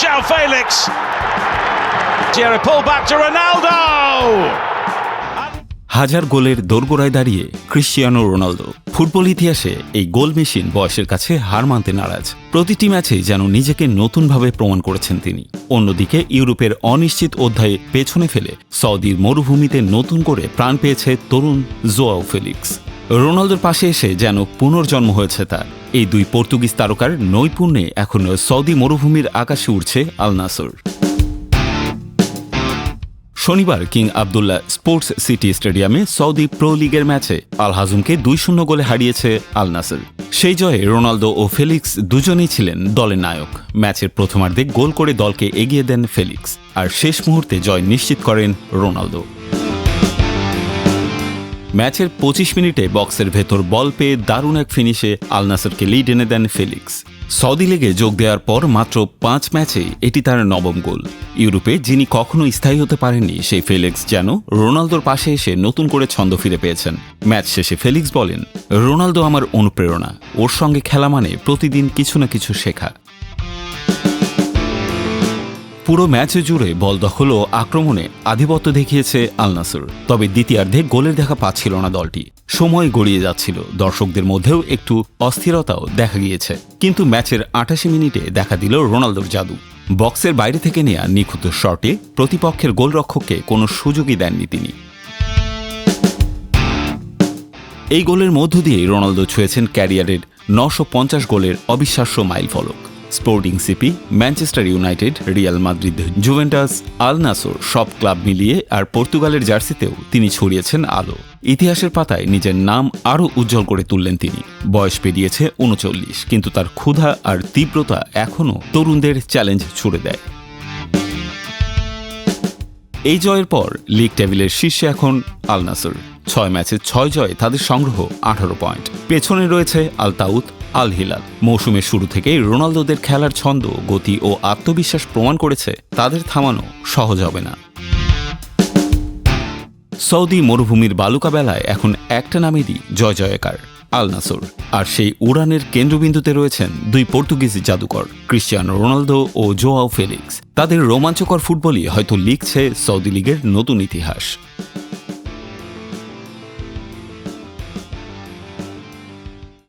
João Felix. Thierry pull back to Ronaldo. হাজার গোলের দোরগোড়ায় দাঁড়িয়ে ক্রিশ্চিয়ানো রোনালদো। ফুটবল ইতিহাসে এই গোল মেশিন বয়সের কাছে হার মানতে নারাজ। প্রতিটি ম্যাচেই যেন নিজেকে নতুনভাবে প্রমাণ করেছেন তিনি। অন্যদিকে ইউরোপের অনিশ্চিত অধ্যায়ে পেছনে ফেলে সৌদির মরুভূমিতে নতুন করে প্রাণ পেয়েছে তরুণ জোয়াও ফেলিক্স। রোনালদোর পাশে এসে যেন পুনর্জন্ম হয়েছে তার। এই দুই পর্তুগিজ তারকার নৈপুণ্যে এখন সৌদি মরুভূমির আকাশে উঠছে আল নাসর। শনিবার কিং আবদুল্লাহ স্পোর্টস সিটি স্টেডিয়ামে সৌদি প্রো লিগের ম্যাচে আল হাজুমকে দুই শূন্য গোলে হারিয়েছে আল নাসর। সেই জয়ে রোনালদো ও ফেলিক্স দুজনেই ছিলেন দলের নায়ক। ম্যাচের প্রথমার্ধে গোল করে দলকে এগিয়ে দেন ফেলিক্স। আর শেষ মুহূর্তে জয় নিশ্চিত করেন রোনালদো। ম্যাচের পঁচিশ মিনিটে বক্সের ভেতর বল পেয়ে দারুণ এক ফিনিশে আল নাসরকে লিড এনে দেন ফেলিক্স। সৌদি লিগে যোগ দেওয়ার পর মাত্র পাঁচ ম্যাচে এটি তার নবম গোল। ইউরোপে যিনি কখনো স্থায়ী হতে পারেননি, সেই ফেলিক্স যেন রোনালদোর পাশে এসে নতুন করে ছন্দ ফিরে পেয়েছেন। ম্যাচ শেষে ফেলিক্স বলেন, রোনালদো আমার অনুপ্রেরণা। ওর সঙ্গে খেলা মানে প্রতিদিন কিছু না কিছু শেখা। পুরো ম্যাচ জুড়ে বল দখল ও আক্রমণে আধিপত্য দেখিয়েছে আল নাসর। তবে দ্বিতীয়ার্ধে গোলের দেখা পাচ্ছিল না দলটি। সময় গড়িয়ে যাচ্ছিল। দর্শকদের মধ্যেও একটু অস্থিরতাও দেখা গিয়েছে। কিন্তু ম্যাচের আটাশি মিনিটে দেখা দিল রোনালদোর জাদু। বক্সের বাইরে থেকে নেয়া নিখুঁত শটে প্রতিপক্ষের গোলরক্ষককে কোনো সুযোগই দেননি তিনি। এই গোলের মধ্য দিয়েই রোনালদো ছুঁয়েছেন ক্যারিয়ারের নশো পঞ্চাশ গোলের অবিশ্বাস্য মাইল ফলক Sporting CP, Manchester United, Real Madrid, Juventus, Al Nassr সব ক্লাব মিলিয়ে আর পর্তুগালের জার্সিতেও তিনি ছড়িয়েছেন আলো। ইতিহাসের পাতায় নিজের নাম আরও উজ্জ্বল করে তুললেন তিনি। বয়স পেরিয়েছে উনচল্লিশ, কিন্তু তার ক্ষুধা আর তীব্রতা এখনও তরুণদের চ্যালেঞ্জ ছুড়ে দেয়। এই জয়ের পর লিগ টেবিলের শীর্ষে এখন আল নাসর। ছয় ম্যাচে ছয় জয়ে তাদের সংগ্রহ আঠারো পয়েন্ট। পেছনে রয়েছে আল তাউত আল হিলাল। মৌসুমের শুরু থেকেই রোনালদোদের খেলার ছন্দ, গতি ও আত্মবিশ্বাস প্রমাণ করেছে, তাদের থামানো সহজ হবে না। সৌদি মরুভূমির বালুকা বেলায় এখন একটা নামেরই জয় জয়কার, আল নাসর। আর সেই উড়ানের কেন্দ্রবিন্দুতে রয়েছেন দুই পর্তুগিজ জাদুকর, ক্রিশ্চিয়ানো রোনালদো ও জোয়াও ফেলিক্স। তাদের রোমাঞ্চকর ফুটবলই হয়তো লিখছে সৌদি লীগের নতুন ইতিহাস।